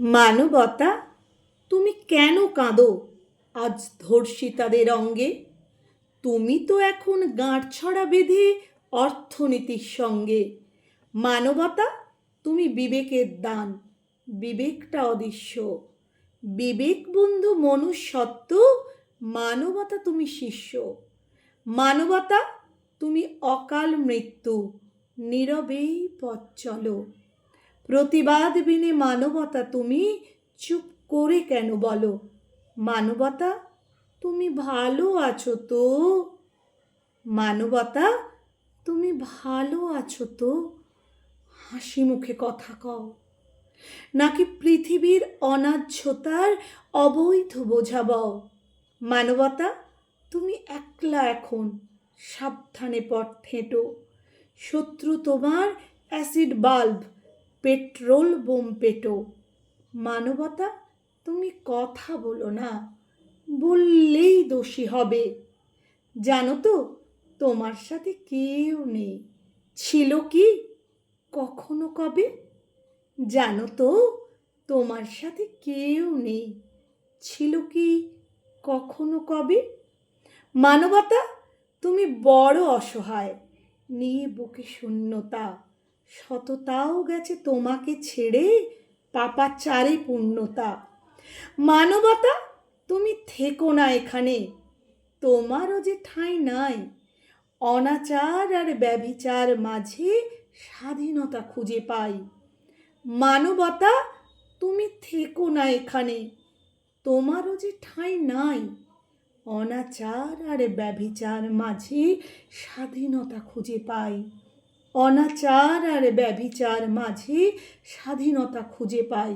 মানবতা, তুমি কেন কাঁদো? আজ ধর্ষিতাদের অঙ্গে। তুমি তো এখন গাঁটছড়া বেঁধে অর্থনীতির সঙ্গে। মানবতা, তুমি বিবেকের দান। বিবেকটা অদৃশ্য। বিবেক বন্ধু মনুষ্যত্ব মানবতা তুমি শিষ্য। মানবতা, তুমি অকাল মৃত্যু। নীরবেই পথ চলো। প্রতিবাদ বিনে মানবতা তুমি চুপ করে কেন বলো? মানবতা, তুমি ভালো আছো তো? মানবতা, তুমি ভালো আছো তো? হাসি মুখে কথা কও। নাকি পৃথিবীর অনাহ্যতার অবৈধ বোঝাবাও মানবতা, তুমি একলা এখন, সাবধানে পথ হেঁটো শত্রু তোমার অ্যাসিড বাল্ব পেট্রোল বোম পেটো। মানবতা, তুমি কথা বলো না। বললেই দোষী হবে। জানো তো, তোমার সাথে কেউ নেই। ছিল কি, কখনো কবে? জানো তো, তোমার সাথে কেউ নেই। ছিল কি, কখনো কবে? মানবতা, তুমি বড় অসহায়। নিয়ে বুকে শূন্যতা। সততাও গেছে তোমাকে ছেড়ে পাপাচারে পূর্ণতা। মানবতা, তুমি থেকো না এখানে। তোমারও যে ঠাঁই নাই। অনাচার আর ব্যভিচার মাঝে স্বাধীনতা খুঁজে পাই। মানবতা, তুমি থেকো না এখানে। তোমারও যে ঠাঁই নাই। অনাচার আর ব্যভিচার মাঝে স্বাধীনতা খুঁজে পাই। অনাচার আর ব্যভিচার মাঝে স্বাধীনতা খুঁজে পাই।